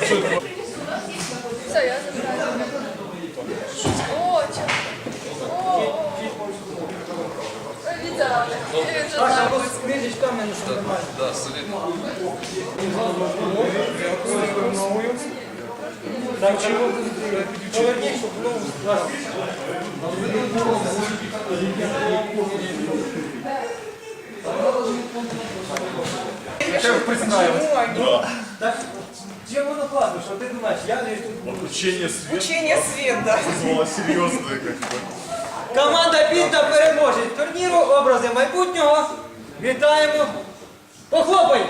Все, Саша, знаю. або з книжечками не знімати. Да, солидно. Ногою. Так, чого? Поверніть, щоб ногу скласти. Так, чим воно класно, що ти думаєш, я не тут. Учение света Учення світ, да. было серьезное как бы. Команда Пінта переможець турніру образи майбутнього. Вітаємо. Похлопаємо!